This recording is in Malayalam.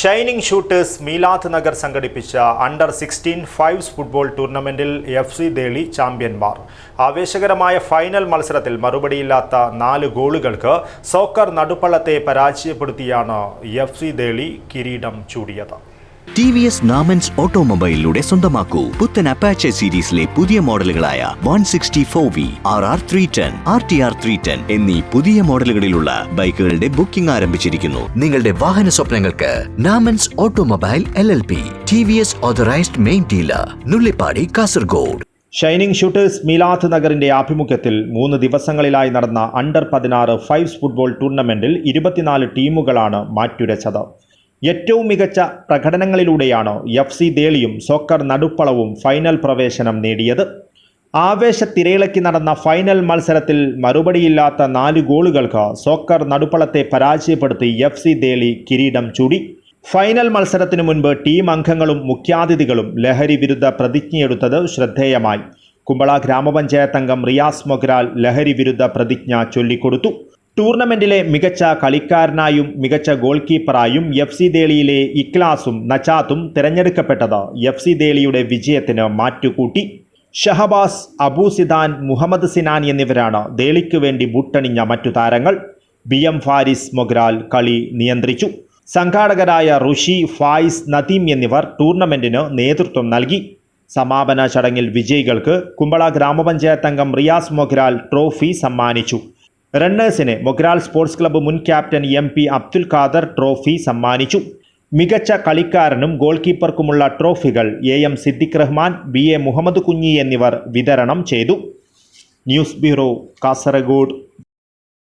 ഷൈനിങ് ഷൂട്ടേഴ്സ് മീലാത്ത് നഗർ സംഘടിപ്പിച്ച അണ്ടർ സിക്സ്റ്റീൻ ഫൈവ്സ് ഫുട്ബോൾ ടൂർണമെന്റിൽ എഫ് സി ദേളി ചാമ്പ്യന്മാർ. ആവേശകരമായ ഫൈനൽ മത്സരത്തിൽ മറുപടിയില്ലാത്ത നാല് ഗോളുകൾക്ക് സോക്കർ നടുപ്പള്ളത്തെ പരാജയപ്പെടുത്തിയാണ് എഫ് സി ദേളി കിരീടം ചൂടിയത്. ടി വി എസ് നാമൻസ് ഓട്ടോമൊബൈലിലൂടെ സ്വന്തമാക്കൂ. പുത്തൻ അപ്പാച്ച സീരീസിലെ പുതിയ മോഡലുകളായ one sixty four V R R three ten R T R three ten എന്നീ പുതിയ മോഡലുകളിലുള്ള ബൈക്കുകളുടെ ബുക്കിംഗ് ആരംഭിച്ചിരിക്കുന്നു. നിങ്ങളുടെ വാഹന സ്വപ്നങ്ങൾക്ക് Namans automobile L L P T V S authorised main dealer Nullippady Kasaragod. Shining shooters Meelath നഗറിന്റെ ആഭിമുഖ്യത്തിൽ മൂന്ന് ദിവസങ്ങളിലായി നടന്ന അണ്ടർ പതിനാറ് ഫൈവ്സ് ഫുട്ബോൾ ടൂർണമെന്റിൽ ഇരുപത്തിനാല് ടീമുകളാണ് മാറ്റുരച്ചത്. ഏറ്റവും മികച്ച പ്രകടനങ്ങളിലൂടെയാണ് എഫ് സി ദേളിയും സോക്കർ നടുപ്പളവും ഫൈനൽ പ്രവേശനം നേടിയത്? ആവേശത്തിരയിളക്കി നടന്ന ഫൈനൽ മത്സരത്തിൽ മറുപടിയില്ലാത്ത നാല് ഗോളുകൾക്ക് സോക്കർ നടുപ്പളത്തെ പരാജയപ്പെടുത്തി എഫ് സി ദേളി കിരീടം ചൂടി. ഫൈനൽ മത്സരത്തിനു മുൻപ് ടീം അംഗങ്ങളും മുഖ്യാതിഥികളും ലഹരി വിരുദ്ധ പ്രതിജ്ഞയെടുത്തത് ശ്രദ്ധേയമായി. കുമ്പള ഗ്രാമപഞ്ചായത്ത് അംഗം റിയാസ് മൊഗ്രാൽ ലഹരി വിരുദ്ധ പ്രതിജ്ഞ ചൊല്ലിക്കൊടുത്തു. ടൂർണമെന്റിലെ മികച്ച കളിക്കാരനായും മികച്ച ഗോൾ കീപ്പറായും എഫ് സി ദേളിയിലെ ഇക്ലാസും നച്ചാത്തും തിരഞ്ഞെടുക്കപ്പെട്ടത് എഫ് സി ദേളിയുടെ വിജയത്തിന് മാറ്റുകൂട്ടി. ഷഹബാസ് അബൂ സിദാൻ മുഹമ്മദ് സിനാൻ എന്നിവരാണ് ദേളിക്ക് വേണ്ടി ബുട്ടണിഞ്ഞ മറ്റു താരങ്ങൾ. ബി എം ഫാരിസ് മൊഗ്രാൽ കളി നിയന്ത്രിച്ചു. സംഘാടകരായ റുഷി ഫായിസ് നദീം എന്നിവർ ടൂർണമെന്റിന് നേതൃത്വം നൽകി. സമാപന ചടങ്ങിൽ വിജയികൾക്ക് കുമ്പള ഗ്രാമപഞ്ചായത്ത് അംഗം റിയാസ് മൊഗ്രാൽ ട്രോഫി സമ്മാനിച്ചു. റണ്ണേഴ്സിന് മൊഗ്രാൽ സ്പോർട്സ് ക്ലബ്ബ് മുൻ captain M P Abdul Khader trophy സമ്മാനിച്ചു. മികച്ച കളിക്കാരനും ഗോൾ കീപ്പർക്കുമുള്ള ട്രോഫികൾ A M Siddique Rahman B A Muhammad Kunhi എന്നിവർ വിതരണം ചെയ്തു. News bureau Kasaragod.